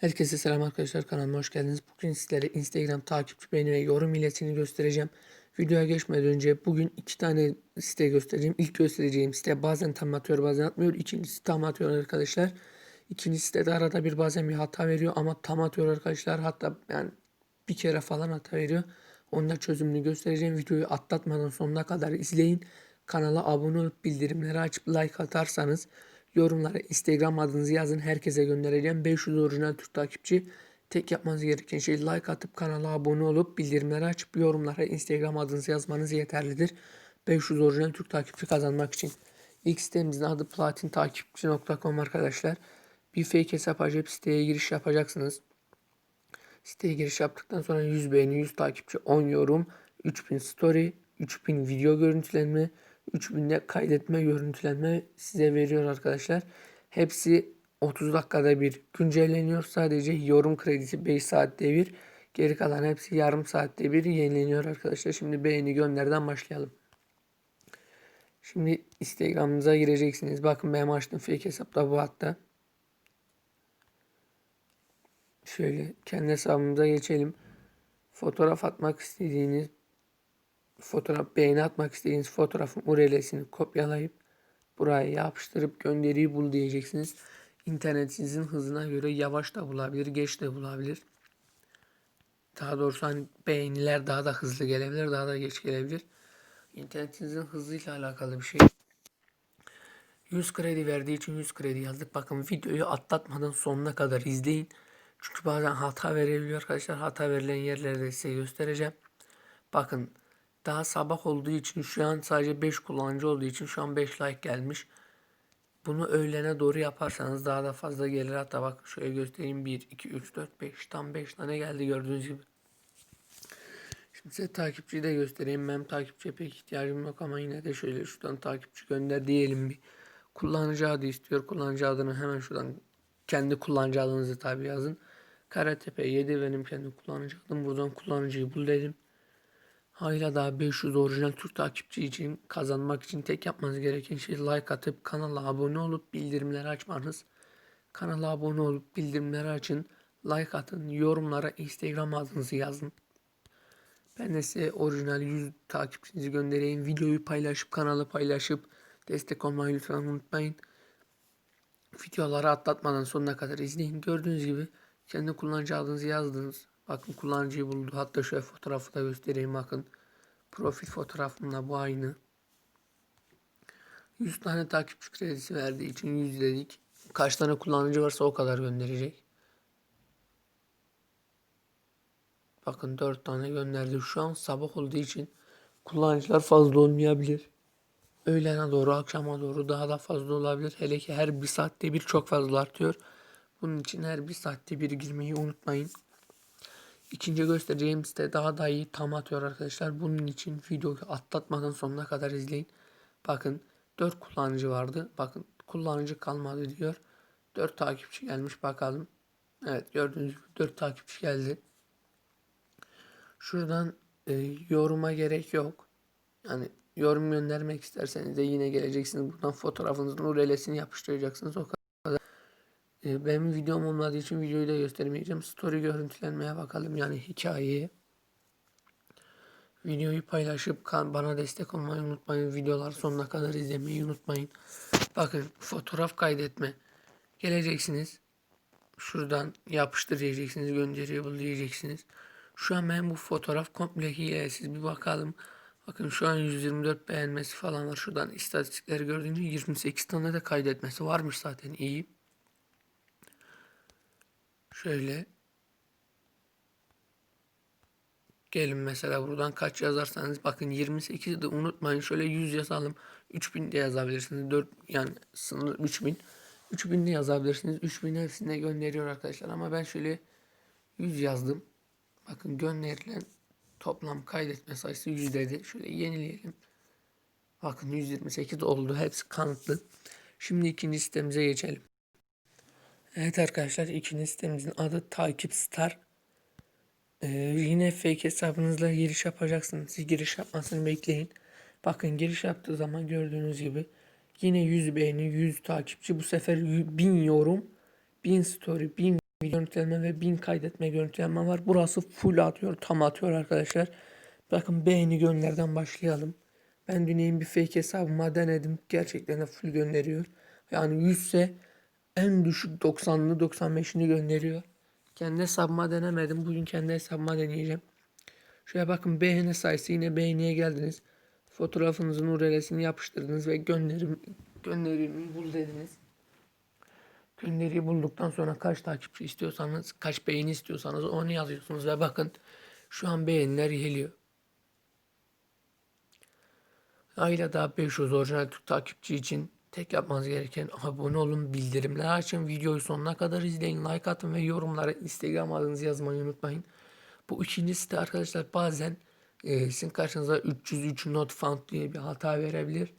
Herkese selam arkadaşlar kanalıma hoş geldiniz. Bugün sizlere Instagram takipçi beğeni ve yorum iletini göstereceğim. Videoya geçmeden önce bugün iki tane site göstereceğim. İlk göstereceğim site bazen tam atıyor bazen atmıyor. İkincisi tam atıyor arkadaşlar. İkinci sitede arada bir bazen bir hata veriyor ama tam atıyor arkadaşlar. Hatta yani bir kere falan hata veriyor. Onda çözümünü göstereceğim. Videoyu atlatmadan sonuna kadar izleyin. Kanala abone olup bildirimleri açıp like atarsanız yorumlara Instagram adınızı yazın. Herkese göndereceğim. 500 orijinal Türk takipçi. Tek yapmanız gereken şey like atıp kanala abone olup bildirimleri açıp yorumlara Instagram adınızı yazmanız yeterlidir. 500 orijinal Türk takipçi kazanmak için. İlk sitemizin adı platintakipçi.com arkadaşlar. Bir fake hesap açıp siteye giriş yapacaksınız. Siteye giriş yaptıktan sonra 100 beğeni, 100 takipçi, 10 yorum, 3000 story, 3000 video görüntülenme, 3000 de kaydetme, görüntülenme size veriyor arkadaşlar. Hepsi 30 dakikada bir güncelleniyor. Sadece yorum kredisi 5 saatte bir. Geri kalan hepsi yarım saatte bir yenileniyor arkadaşlar. Şimdi beğeni gönderden başlayalım. Şimdi Instagram'ınıza gireceksiniz. Bakın benim açtığım fake hesapta bu hatta. Şöyle kendi hesabımıza geçelim. Fotoğraf atmak istediğiniz fotoğraf beğeni atmak istediğiniz fotoğrafın URL'sini kopyalayıp buraya yapıştırıp gönderiyi bul diyeceksiniz. İnternetinizin hızına göre yavaş da bulabilir, geç de bulabilir. Daha doğrusu hani beğeniler daha da hızlı gelebilir, daha da geç gelebilir. İnternetinizin hızıyla alakalı bir şey. 100 kredi verdiği için 100 kredi yazdık. Bakın videoyu atlatmadan sonuna kadar izleyin. Çünkü bazen hata verebiliyor arkadaşlar. Hata verilen yerleri de size göstereceğim. Bakın daha sabah olduğu için şu an sadece 5 kullanıcı olduğu için şu an 5 like gelmiş. Bunu öğlene doğru yaparsanız daha da fazla gelir. Hatta bak şöyle göstereyim. 1, 2, 3, 4, 5. Tam 5 tane geldi gördüğünüz gibi. Şimdi size takipçiyi de göstereyim. Benim takipçiye pek ihtiyacım yok ama yine de şöyle şuradan takipçi gönder diyelim bir. Kullanıcı adı istiyor. Kullanıcı adını hemen şuradan kendi kullanıcı adınızı tabi yazın. Karatepe 7 benim kendi kullanıcı adım. Buradan kullanıcıyı bul dedim. Hala daha 500 orijinal Türk takipçi için kazanmak için tek yapmanız gereken şey like atıp kanala abone olup bildirimleri açmanız. Kanala abone olup bildirimleri açın. Like atın. Yorumlara Instagram adınızı yazın. Ben de size orijinal 100 takipçinizi göndereyim. Videoyu paylaşıp kanalı paylaşıp destek olmayı lütfen unutmayın. Videoları atlatmadan sonuna kadar izleyin. Gördüğünüz gibi kendi kullanıcı adınızı yazdınız. Bakın kullanıcıyı buldu. Hatta şöyle fotoğrafı da göstereyim bakın. Profil fotoğrafımla bu aynı. 100 tane takipçi kredisi verdiği için 100 dedik. Kaç tane kullanıcı varsa o kadar gönderecek. Bakın 4 tane gönderdi. Şu an sabah olduğu için kullanıcılar fazla olmayabilir. Öğlene doğru, akşama doğru daha da fazla olabilir. Hele ki her bir saatte bir çok fazla artıyor. Bunun için her bir saatte bir girmeyi unutmayın. İkinci göstereceğim site daha da iyi tam atıyor arkadaşlar. Bunun için videoyu atlatmadan sonuna kadar izleyin. Bakın 4 kullanıcı vardı. Bakın kullanıcı kalmadı diyor. 4 takipçi gelmiş bakalım. Evet gördüğünüz gibi 4 takipçi geldi. Şuradan e, yoruma gerek yok. Yani yorum göndermek isterseniz de yine geleceksiniz. Buradan fotoğrafınızın URL'sini yapıştıracaksınız. O kadar. E, benim videom olmadığı için videoyu da göstermeyeceğim. Story görüntülenmeye bakalım. Yani hikayeye. Videoyu paylaşıp kan bana destek olmayı unutmayın. Videolar sonuna kadar izlemeyi unutmayın. Bakın fotoğraf kaydetme. Geleceksiniz. Şuradan yapıştır diyeceksiniz. Gönderiyor diyeceksiniz. Şu an ben bu fotoğraf komple hilesiz bir bakalım. Bakın şu an 124 beğenmesi falan var. Şuradan istatistikleri gördüğünüz 28 tane de kaydetmesi varmış zaten iyi. Şöyle. Gelin mesela buradan kaç yazarsanız bakın 28 de unutmayın. Şöyle 100 yazalım. 3000 de yazabilirsiniz. 4 yani sınır 3000. 3000 de yazabilirsiniz. 3000 hepsine gönderiyor arkadaşlar ama ben şöyle 100 yazdım. Bakın gönderilen toplam kaydetme sayısı 100 dedi. Şöyle yenileyelim. Bakın 128 oldu. Hepsi kanıtlı. Şimdi ikinci sitemize geçelim. Evet arkadaşlar ikinci sitemizin adı Takip Star. Ee, yine fake hesabınızla giriş yapacaksınız. Siz giriş yapmasını bekleyin. Bakın giriş yaptığı zaman gördüğünüz gibi yine 100 beğeni, 100 takipçi. Bu sefer 1000 yorum, 1000 story, 1000 görüntüleme ve 1000 kaydetme görüntüleme var. Burası full atıyor, tam atıyor arkadaşlar. Bakın beğeni gönderden başlayalım. Ben dünyanın bir fake hesabıma denedim. Gerçekten de full gönderiyor. Yani 100 ise en düşük 90'lı 95'ini gönderiyor. Kendi hesabıma denemedim. Bugün kendi hesabıma deneyeceğim. Şuraya bakın beğeni sayısı yine beğeniye geldiniz. Fotoğrafınızın URL'sini yapıştırdınız ve gönderim gönderimi bul dediniz. Gönderiyi bulduktan sonra kaç takipçi istiyorsanız, kaç beğeni istiyorsanız onu yazıyorsunuz ve bakın şu an beğeniler geliyor. Ayla daha 500 orijinal Türk takipçi için tek yapmanız gereken abone olun, bildirimleri açın, videoyu sonuna kadar izleyin, like atın ve yorumlara Instagram adınızı yazmayı unutmayın. Bu ikincisi de arkadaşlar bazen e, sizin karşınıza 303 not found diye bir hata verebilir.